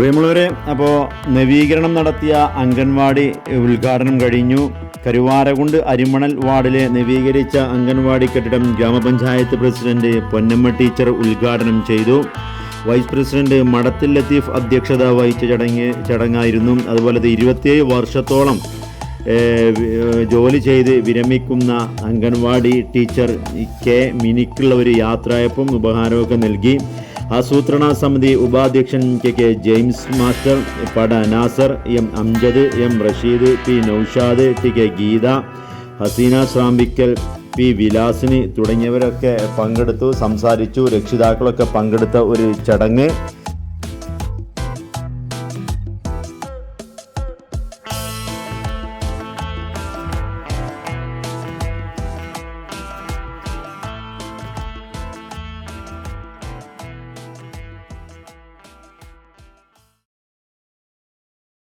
പ്രിയമുള്ളവരെ അപ്പോൾ നവീകരണം നടത്തിയ അംഗൻവാടി ഉദ്ഘാടനം കഴിഞ്ഞു. കരുവാരകുണ്ട് അരിമണൽ വാർഡിലെ നവീകരിച്ച അംഗൻവാടി കെട്ടിടം ഗ്രാമപഞ്ചായത്ത് പ്രസിഡന്റ് പൊന്നമ്മ ടീച്ചർ ഉദ്ഘാടനം ചെയ്തു. വൈസ് പ്രസിഡന്റ് മടത്തിൽ ലത്തീഫ് അധ്യക്ഷത വഹിച്ച ചടങ്ങ് ചടങ്ങായിരുന്നു. അതുപോലെ ഇരുപത്തിയേഴ് വർഷത്തോളം ജോലി ചെയ്ത് വിരമിക്കുന്ന അംഗൻവാടി ടീച്ചർ കെ മിനിക്കുള്ള ഒരു യാത്രയപ്പും ഉപഹാരമൊക്കെ നൽകി. ആസൂത്രണ സമിതി ഉപാധ്യക്ഷൻ കെ കെ ജെയിംസ് മാസ്റ്റർ പട Nasar M Amjad M Rasheed P Noushad T K Geetha Haseena Srampikkal P Vilasini തുടങ്ങിയവരൊക്കെ പങ്കെടുത്തു സംസാരിച്ചു രക്ഷിതാക്കളൊക്കെ പങ്കെടുത്ത ഒരു ചടങ്ങ്.